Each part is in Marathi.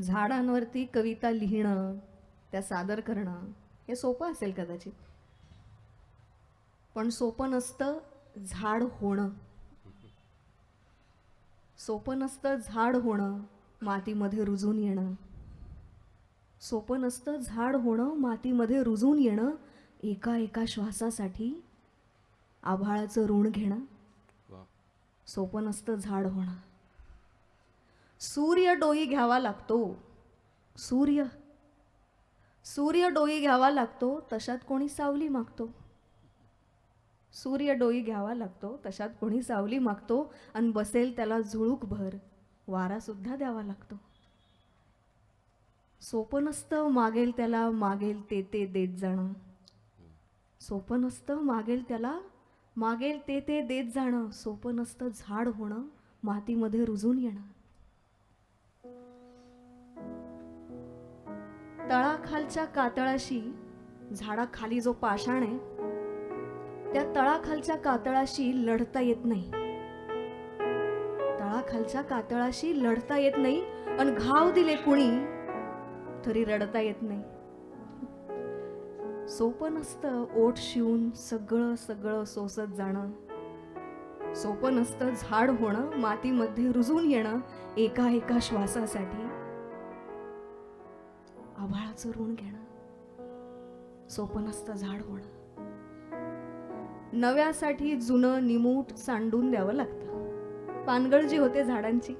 झाडांवरती कविता लिहिणं त्या सादर करणं हे सोपं असेल कदाचित. पण सोपं नसतं झाड होणं. सोपं नसतं झाड होणं मातीमध्ये रुजून येणं. सोपं नसतं झाड होणं मातीमध्ये रुजून येणं एका एका श्वासासाठी आभाळाचं ऋण घेणं. सोपं नसतं झाड होणं. सूर्य डोई घ्यावा लागतो. सूर्य. सूर्य डोई घ्यावा लागतो तशात कोणी सावली मागतो. सूर्य डोई घ्यावा लागतो तशात कोणी सावली मागतो आणि बसेल त्याला झुळूक भर वारासुद्धा द्यावा लागतो. सोपं नसतं मागेल त्याला मागेल ते ते देत जाणं. सोपं नसतं मागेल त्याला मागेल ते ते देत जाणं. सोपं नसतं झाड होणं मातीमध्ये रुजून येणं. तळाखालच्या कातळाशी झाडाखाली जो पाषाण आहे त्या तळाखालच्या कातळाशी लढता येत नाही. तळाखालच्या कातळाशी लढता येत नाही आणि घाव दिले कुणी तरी रडता येत नाही. सोपं नसतं ओठ शिवून सगळं सगळं सोसत जाणं. सोपं नसतं झाड होणं मातीमध्ये रुजून येणं एका एका श्वासासाठी. आभाळाचं ऋण घेणं सोपं नसतं झाड होणं. नव्यासाठी जुनं निमूट सांडून द्यावं लागतं. पानगळ जी होते झाडांची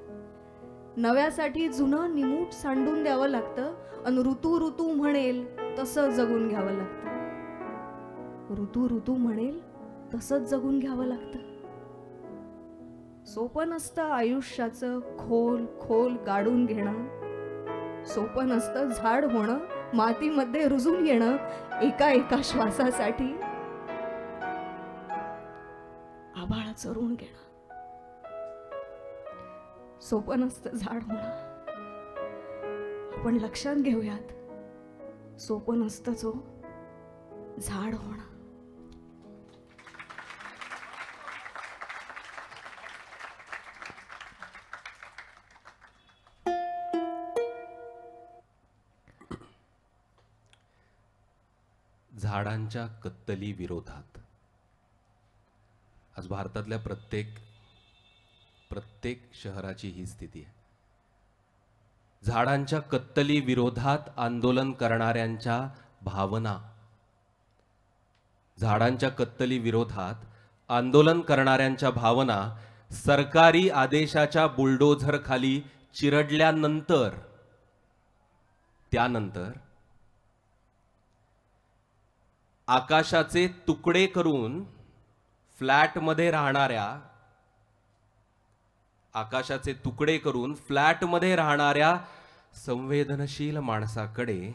नव्यासाठी जुनं निमूट सांडून द्यावं लागतं आणि ऋतू ऋतू म्हणेल तसं जगून घ्यावं लागतं. ऋतू ऋतू म्हणेल तसंच जगून घ्यावं लागतं. सोपं नसतं आयुष्याचं खोल खोल गाडून घेणं सोपं नसतं झाड होणं मातीमध्ये रुजून येणं एका एका श्वासासाठी. आभाळाचं ऋण घेणं. सोपं नसतं झाड होणं. आपण लक्षात घेऊयात सोपं नसतं जो झाड होणं. झाडांच्या कत्तली विरोधात आज भारतातल्या प्रत्येक प्रत्येक शहराची ही स्थिती आहे. झाडांच्या कत्तली विरोधात आंदोलन करणाऱ्यांच्या भावना. झाडांच्या कत्तली विरोधात आंदोलन करणाऱ्यांच्या भावना सरकारी आदेशाच्या बुलडोझरखाली चिरडल्यानंतर त्यानंतर आकाशाचे तुकडे करून फ्लॅटमध्ये राहणाऱ्या आकाशाचे तुकडे करून फ्लॅटमध्ये राहणाऱ्या संवेदनशील माणसाकडे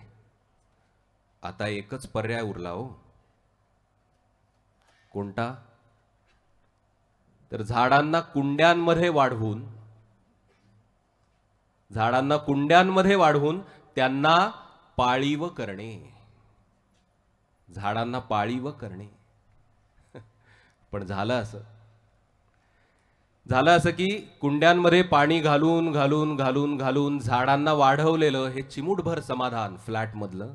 आता एकच पर्याय उरला हो. कोणता? तर झाडांना कुंड्यांमध्ये वाढवून झाडांना कुंड्यांमध्ये वाढवून त्यांना पाळीव करणे. झाडांना पाळीव करणे. पण झालं असं. झालं असं की कुंड्यांमध्ये पाणी घालून घालून घालून घालून झाडांना वाढवलेलं हे चिमूटभर समाधान फ्लॅटमधलं.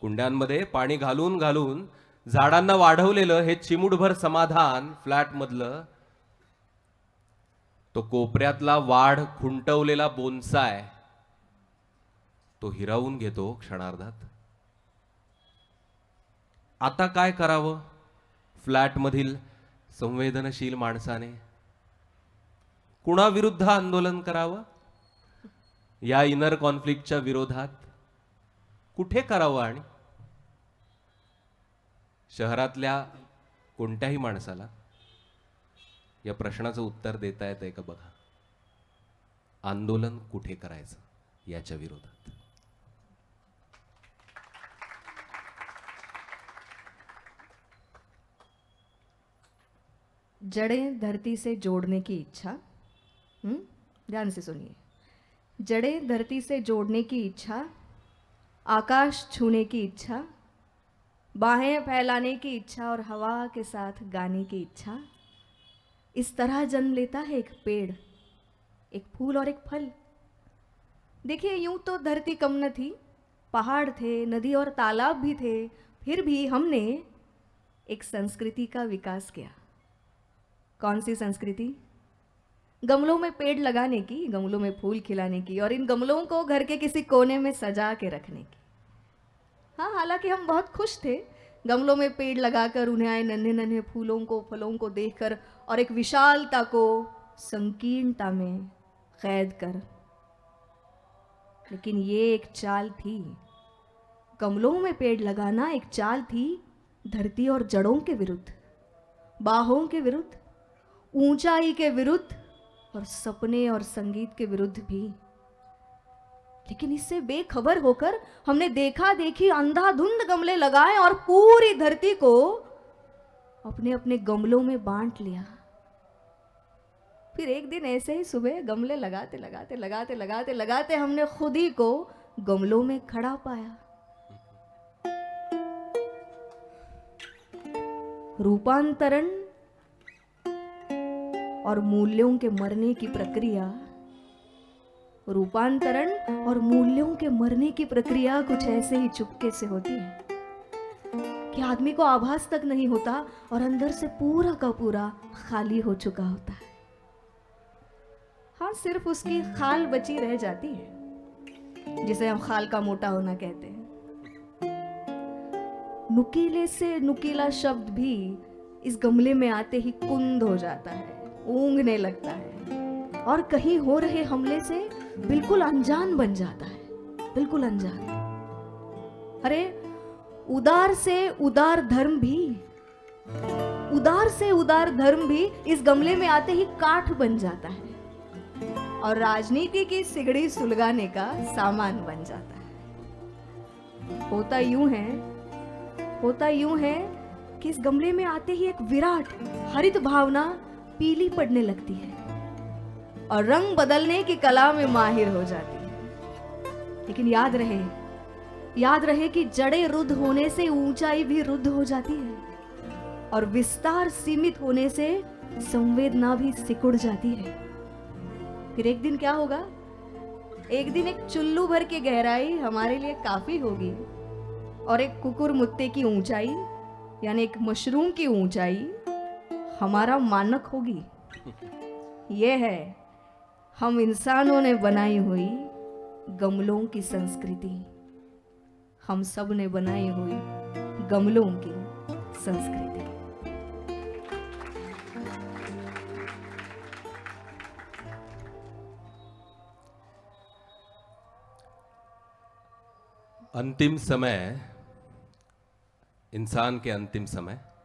कुंड्यांमध्ये पाणी घालून घालून झाडांना वाढवलेलं हे चिमूटभर समाधान फ्लॅटमधलं. तो कोपऱ्यातला वाढ खुंटवलेला बोनसाय तो हिरावून घेतो क्षणार्धात. आता काय करावं? फ्लॅटमधील संवेदनशील माणसाने कुणाविरुद्ध आंदोलन करावं? या इनर कॉन्फ्लिक्टच्या विरोधात कुठे करावं आणि? शहरातल्या कोणत्याही माणसाला या प्रश्नाचं उत्तर देता येतंय का बघा? आंदोलन कुठे करायचं याच्या विरोधात? जड़ें धरती से जोड़ने की इच्छा। हम्म? ध्यान से सुनिए। जड़ें धरती से जोड़ने की इच्छा, आकाश छूने की इच्छा, बाहें फैलाने की इच्छा और हवा के साथ गाने की इच्छा। इस तरह जन्म लेता है एक पेड़, एक फूल और एक फल। देखिए, यूँ तो धरती कम न थी, पहाड़ थे, नदी और तालाब भी थे, फिर भी हमने एक संस्कृति का विकास किया। कौन सी संस्कृति? गमलों में पेड़ लगाने की, गमलों में फूल खिलाने की और इन गमलों को घर के किसी कोने में सजा के रखने की। हाँ हालाँकि हम बहुत खुश थे। गमलों में पेड़ लगाकर उन्हें आए नन्हे नन्हे फूलों को, फलों को देखकर और एक विशालता को संकीर्णता में कैद कर। लेकिन ये एक चाल थी। गमलों में पेड़ लगाना एक चाल थी धरती और जड़ों के विरुद्ध, बाहों के विरुद्ध। ऊंचाई के विरुद्ध और सपने और संगीत के विरुद्ध भी। लेकिन इससे बेखबर होकर हमने देखा देखी अंधाधुंध गमले लगाए और पूरी धरती को अपने अपने गमलों में बांट लिया। फिर एक दिन ऐसे ही सुबह गमले लगाते लगाते लगाते लगाते लगाते हमने खुद ही को गमलों में खड़ा पाया। रूपांतरण और मूल्यों के मरने की प्रक्रिया। रूपांतरण और मूल्यों के मरने की प्रक्रिया कुछ ऐसे ही चुपके से होती है कि आदमी को आभास तक नहीं होता और अंदर से पूरा का पूरा खाली हो चुका होता है। हाँ सिर्फ़ उसकी खाल बची रह जाती है, जिसे हम खाल का मोटा होना कहते हैं। नुकीले से नुकीला शब्द भी इस गमले में आते ही कुंद हो जाता है। ऊंघने लगता है। और कहीं हो रहे हमले से बिल्कुल अनजान बन जाता है। बिल्कुल अनजान। अरे, उदार से उदार धर्म भी, उदार से उदार धर्म भी इस गमले में आते ही काठ बन जाता है। और राजनीति की सिगड़ी सुलगाने का सामान बन जाता है। होता यूँ है, होता यूँ है कि इस गमले में आते ही एक विराट, हरित भावना पीली पड़ने लगती है और रंग बदलने की कला में माहिर हो जाती है। लेकिन याद रहे याद रहे कि जड़ें रुद्ध होने से ऊंचाई भी रुद्ध हो जाती है और विस्तार सीमित होने से संवेदना भी सिकुड़ जाती है। फिर एक दिन क्या होगा? एक दिन एक चुल्लू भर की गहराई हमारे लिए काफ़ी होगी और एक कुकुर मुत्ते की ऊंचाई, यानी एक मशरूम की ऊंचाई हमारा मानक होगी। यह है, हम इंसानों ने बनाई हुई गमलों की संस्कृति। हम सबने बनाई हुई गमलों की संस्कृति। अंतिम समय, इंसान के अंतिम समय।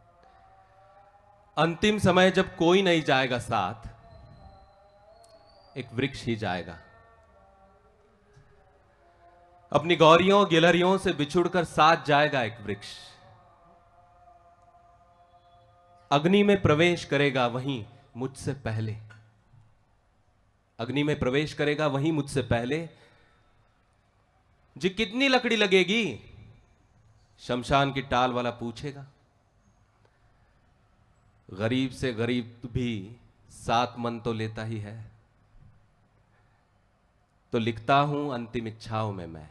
अंतिम समय जब कोई नहीं जाएगा साथ, एक वृक्ष ही जाएगा। अपनी गौरियों, गिलहरियों से बिछुड़कर साथ जाएगा एक वृक्ष। अग्नि में प्रवेश करेगा वहीं मुझसे पहले। अग्नि में प्रवेश करेगा वहीं मुझसे पहले। जी कितनी लकड़ी लगेगी? शमशान की टाल वाला पूछेगा। गरीब से गरीब भी सात मन तो लेता ही है। तो लिखता हूँ अंतिम इच्छाओं में मैं।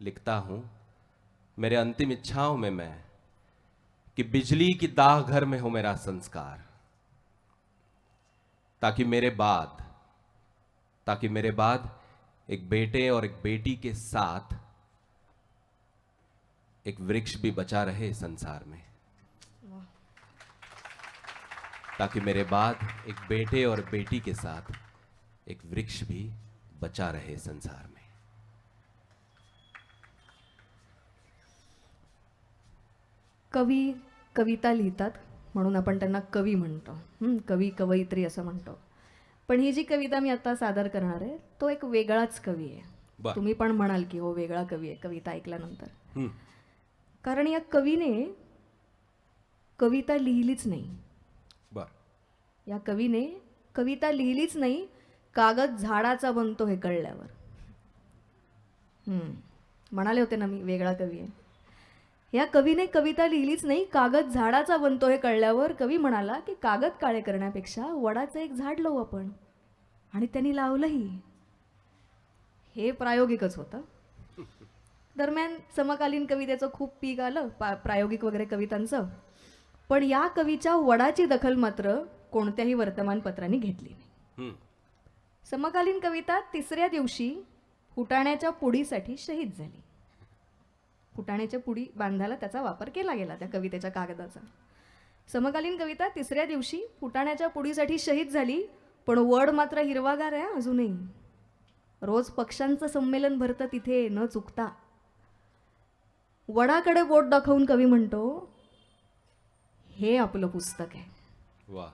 लिखता हूँ, मेरे अंतिम इच्छाओं में मैं कि बिजली की दाह घर में हो मेरा संस्कार। ताकि मेरे बाद, ताकि मेरे बाद एक बेटे और एक बेटी के साथ एक वृक्ष भी बचा रहे संसार में। ताकि मेरे बाद एक बेटे और बेटी के साथ एक वृक्ष भी बचा रहे संसार में। कवी कविता लिहितात म्हणून आपण त्यांना कवी म्हणतो. कवी कवयित्री असं म्हणतो. पण ही जी कविता मी आता सादर करणार आहे तो एक वेगळाच कवी आहे. तुम्ही पण म्हणाल की हो वेगळा कवी आहे कविता ऐकल्यानंतर. कारण या कवीने कविता लिहिलीच नाही. या कवीने कविता लिहिलीच नाही कागद झाडाचा बनतो हे कळल्यावर. हम्म, म्हणाले होते ना मी वेगळा कवी आहे. या कवीने कविता लिहिलीच नाही कागद झाडाचा बनतो हे कळल्यावर कवी म्हणाला की कागद काळे करण्यापेक्षा वडाचं एक झाड लावू आपण. आणि त्यांनी लावलंही. हे प्रायोगिकच होतं. दरम्यान समकालीन कवितेचं खूप पीक आलं पा प्रायोगिक वगैरे कवितांचं. पण या कवीच्या वडाची दखल मात्र कोणत्याही वर्तमानपत्रांनी घेतली नाही. समकालीन कविता तिसऱ्या दिवशी फुटाण्याच्या पुडीसाठी शहीद झाली. फुटाण्याच्या पुडी बांधायला त्याचा वापर केला गेला त्या कवितेच्या कागदाचा. समकालीन कविता तिसऱ्या दिवशी फुटाण्याच्या पुडीसाठी शहीद झाली पण वड मात्र हिरवागार आहे अजूनही. रोज पक्ष्यांचं संमेलन भरतं तिथे न चुकता. वडाकडे बोट दाखवून कवी म्हणतो हे आपलं पुस्तक आहे. वा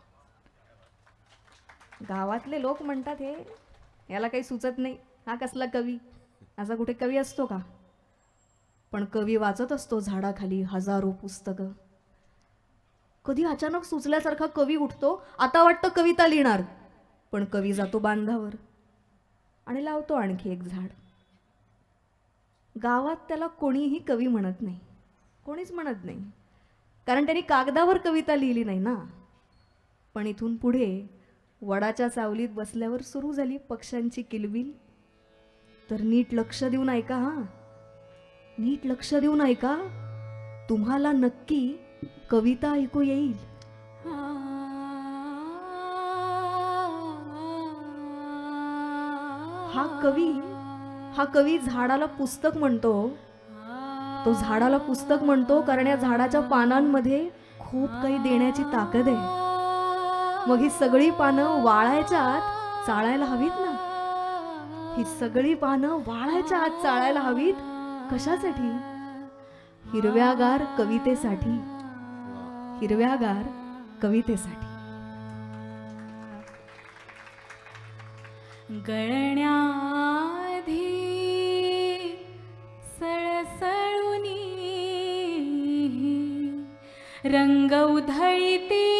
गावातले लोक म्हणतात हे याला काही सुचत नाही. हा कसला कवी? असा कुठे कवी असतो का? पण कवी वाचत असतो झाडाखाली हजारो पुस्तकं. कधी अचानक सुचल्यासारखा कवी उठतो आता वाटतं कविता लिहिणार पण कवी जातो बांधावर आणि लावतो आणखी एक झाड. गावात त्याला कोणीही कवी म्हणत नाही. कोणीच म्हणत नाही. कारण त्यांनी कागदावर कविता लिहिली नाही ना. पण इथून पुढे वडाच्या सावलीत बसल्यावर सुरू झाली पक्ष्यांची किलबिल. तर नीट लक्ष देऊन ऐका हा. नीट लक्ष देऊन ऐका. तुम्हाला नक्की कविता ऐकू येईल. हा कवी हा कवी झाडाला पुस्तक म्हणतो. तो झाडाला पुस्तक म्हणतो कारण या झाडाच्या पानांमध्ये खूप काही देण्याची ताकद आहे. मग ही सगळी पानं वाळायच्या आत चाळायला हवीत ना? ही सगळी पानं वाळायच्या आत चाळायला हवीत? कशासाठी? हिरव्यागार कवितेसाठी. हिरव्यागार कवितेसाठी. गळण्याधी सळसळुनी रंग उधळीती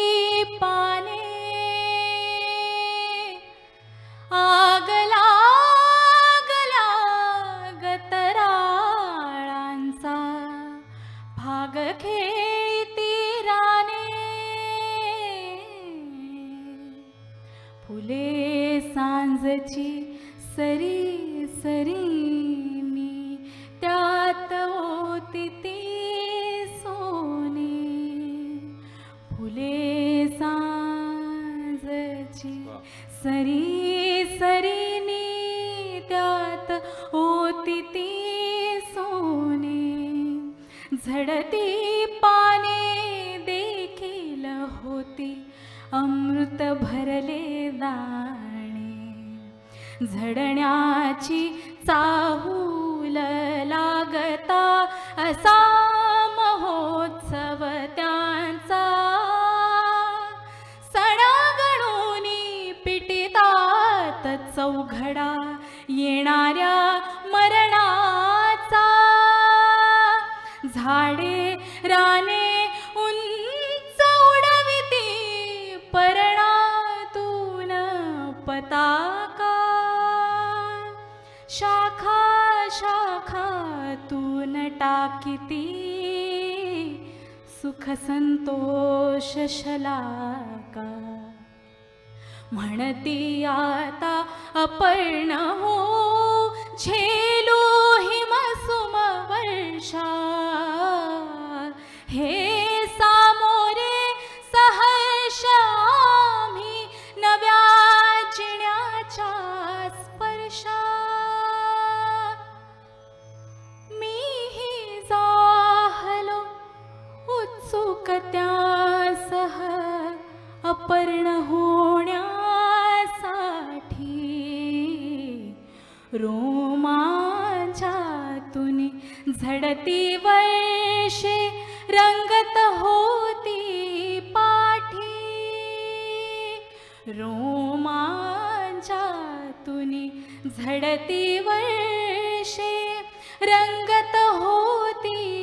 फुले सांजची सरी सरी मी. त्यात होती ती सोने. फुले सांजची सरी सरीनी त्यात होती ती सोने. झडती पाने देखील होती. अमृत भरले दाणे झडण्याची चाहूल लागता असा महोत्सव त्यांचा. सणागणोनी पिटितात चौघडा येणाऱ्या मरणाचा. झाडे सन्तोष ला अपर्णो झेलो हिमसुमवर्षा। हे डती वर्षे रङ्गत हती पाठी. रोमा जातु वर्षे रङ्गत होती